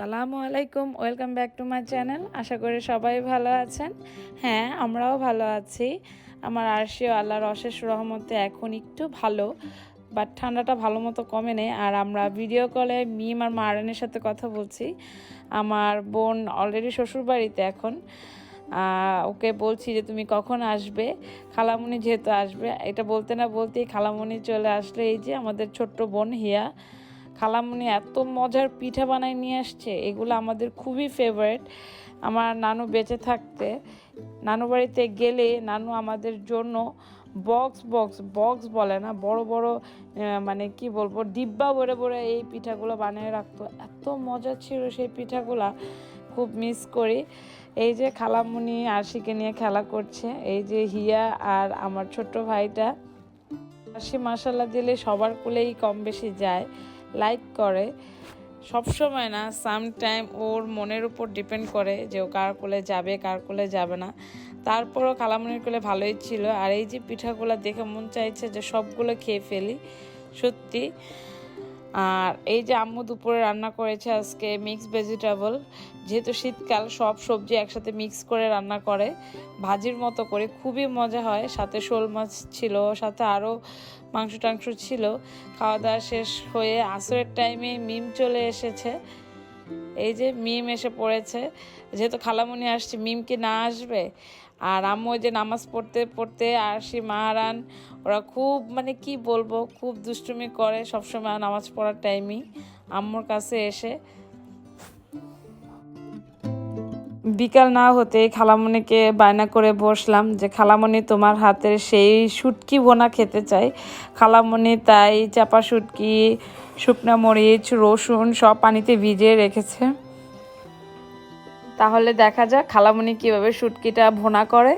আসসালামু আলাইকুম, welcome back to my channel. আশা করি সবাই ভালো আছেন। হ্যাঁ আমরাও ভালো আছি। আমার আরশিও আল্লাহর অশেষ রহমতে এখন একটু ভালো, বাট ঠান্ডাটা ভালো মতো কমে নেই। আর আমরা ভিডিও কলে মিম আর মারানের সাথে কথা বলছি। আমার বোন অলরেডি শ্বশুরবাড়িতে এখন। ওকে বলছি যে, তুমি কখন আসবে? খালামুনি যেহেতু আসবে, এটা বলতে না বলতেই খালামুনি চলে আসলে এই যে আমাদের ছোট্ট বোন হিয়া। খালামুনি এত মজার পিঠা বানায় নিয়ে আসছে, এগুলো আমাদের খুবই ফেভারিট আমার নানু বেঁচে থাকতে, নানু বাড়িতে গেলে নানু আমাদের জন্য বক্স বক্স বক্স বলে না, বড় বড় মানে কি বলব, ডিব্বা ভরে ভরে এই পিঠাগুলো বানিয়ে রাখতো। এত মজা ছিল সেই পিঠাগুলা, খুব মিস করি। এই যে খালামুনি আরশিকে নিয়ে খেলা করছে, এই যে হিয়া আর আমার ছোট্ট ভাইটা। আরশি মাসাল্লা দিলে সবার কুলেই কম বেশি যায়। লাইক করে সবসময় না সামটাইম ওর মনের উপর ডিপেন্ড করে যে ও কার কোলে যাবে, কার কোলে যাবে না। তারপরও কালামনির কোলে ভালোই ছিল। আর এই যে পিঠাগুলো দেখে মন চাইছে যে সবগুলো খেয়ে ফেলি, সত্যি। আর এই যে আম্মু দুপুরে রান্না করেছে আজকে মিক্স ভেজিটেবল যেহেতু শীতকাল, সব সবজি একসাথে মিক্স করে রান্না করে। ভাজির মতো করে, খুবই মজা হয়। সাথে শোল মাছ ছিল, সাথে আরও মাংস টাংস ছিল। খাওয়া দাওয়া শেষ হয়ে আসরের টাইমে মিম চলে এসেছে। এই যে মিম এসে পড়েছে। যেহেতু খালামুনি আসছে মিম কি না আসবে? আর আম্মু ওই যে নামাজ পড়তে পড়তে আসি মাহারান, ওরা খুব মানে কি বলব, খুব দুষ্টুমি করে সবসময় নামাজ পড়ার টাইমই আম্মুর কাছে এসে। বিকাল না হতেই খালামণিকে বায়না করে বসলাম যে, খালামণি, তোমার হাতের সেই শুটকি বোনা খেতে চাই। খালামণি তাই চাপা শুটকি, শুকনা মরিচ, রসুন সব পানিতে ভিজিয়ে রেখেছে। তাহলে দেখা যাক খালামণি কীভাবে শুটকিটা ভোনা করে।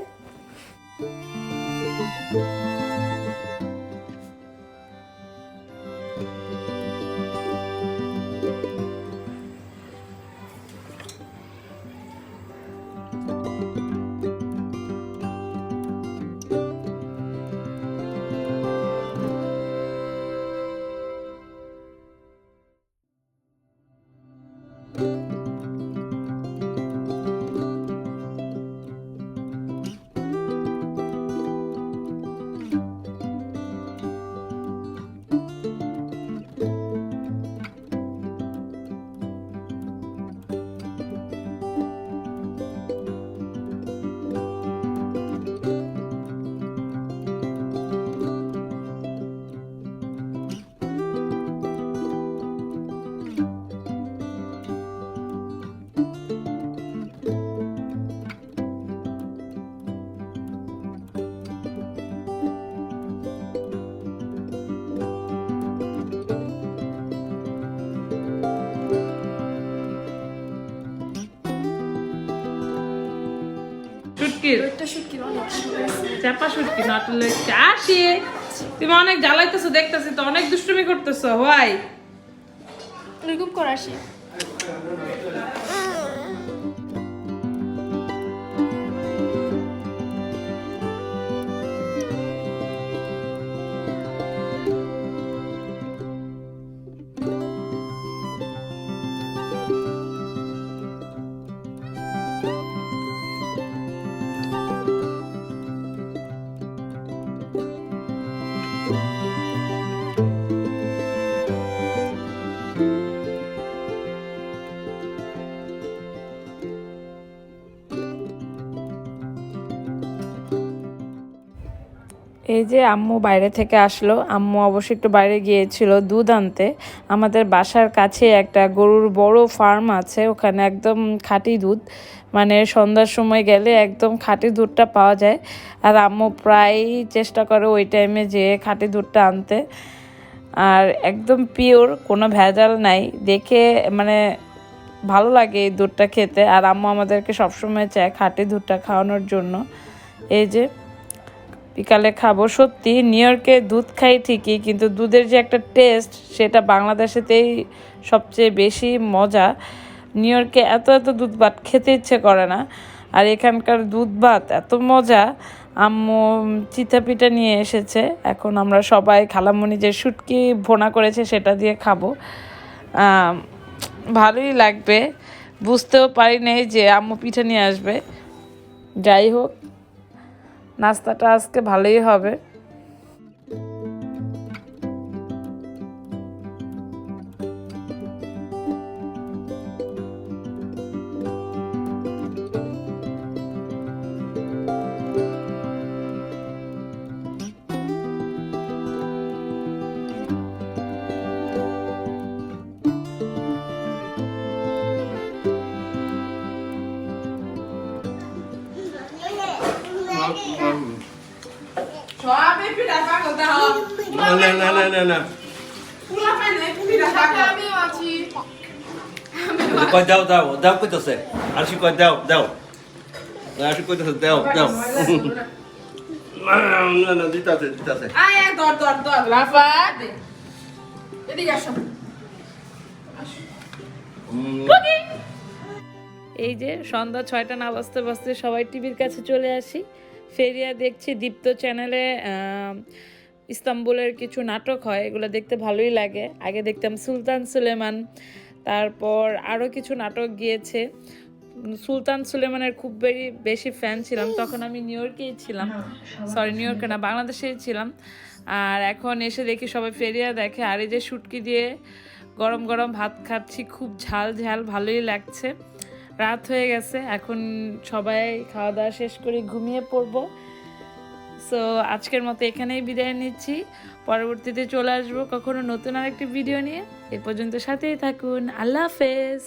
শুটকির? চাপা শুটকি নাটলে আসি। তুমি অনেক জ্বালাইতেছো দেখতেছি তো অনেক দুষ্টুমি করতেছো হোয়াই? এরকম করে এই যে আম্মু বাইরে থেকে আসলো, আম্মু অবশ্যই একটু বাইরে গিয়েছিল দুধ আনতে। আমাদের বাসার কাছে একটা গরুর বড় ফার্ম আছে, ওখানে একদম খাঁটি দুধ। মানে সন্ধ্যার সময় গেলে একদম খাঁটি দুধটা পাওয়া যায়। আর আম্মু প্রায়ই চেষ্টা করে ওই টাইমে যেয়ে খাঁটি দুধটা আনতে। আর একদম পিওর কোনো ভেজাল নাই। দেখে মানে ভালো লাগে এই দুধটা খেতে। আর আম্মু আমাদেরকে সবসময় চায় খাঁটি দুধটা খাওয়ানোর জন্য। এই যে বিকালে খাব। সত্যি নিউ ইয়র্কে দুধ খাই ঠিকই, কিন্তু দুধের যে একটা টেস্ট সেটা বাংলাদেশেতেই সবচেয়ে বেশি মজা। নিউ ইয়র্কে এত এত দুধ ভাত খেতে ইচ্ছে করে না। আর এখানকার দুধ ভাত এত মজা। আম্মু চিতা পিঠা নিয়ে এসেছে। এখন আমরা সবাই খালামুনি যে শুটকি ভোনা করেছে, সেটা দিয়ে খাব। ভালোই লাগবে। বুঝতেও পারি নাই যে আম্মু পিঠা নিয়ে আসবে। যাই হোক। নাস্তাটা আজকে ভালোই হবে। এই যে সন্ধ্যা ছয়টা না বাজতে বাজতে সবাই টিভির কাছে চলে আসি। ফেরিয়া দেখছি দীপ্ত চ্যানেলে ইস্তাম্বুলের কিছু নাটক হয় এগুলো দেখতে ভালোই লাগে। আগে দেখতাম সুলতান সুলেমান তারপর আরও কিছু নাটক গিয়েছে। সুলতান সুলেমানের খুব বেশি বেশি ফ্যান ছিলাম তখন আমি নিউ ইয়র্কেই ছিলাম। সরি নিউ ইয়র্কে না বাংলাদেশেই ছিলাম। আর এখন এসে দেখি সবাই ফেরিয়া দেখে আর এই যে শুটকি দিয়ে গরম গরম ভাত খাচ্ছি খুব ঝাল ঝাল ভালোই লাগছে। রাত হয়ে গেছে, এখন সবাই খাওয়া দাওয়া শেষ করে ঘুমিয়ে পড়ব। সো আজকের মতো এখানেই বিদায় নিচ্ছি। পরবর্তীতে চলে আসব কখনো নতুন আরেকটি ভিডিও নিয়ে। এ পর্যন্ত সাথেই থাকুন। আল্লাহ হাফেজ।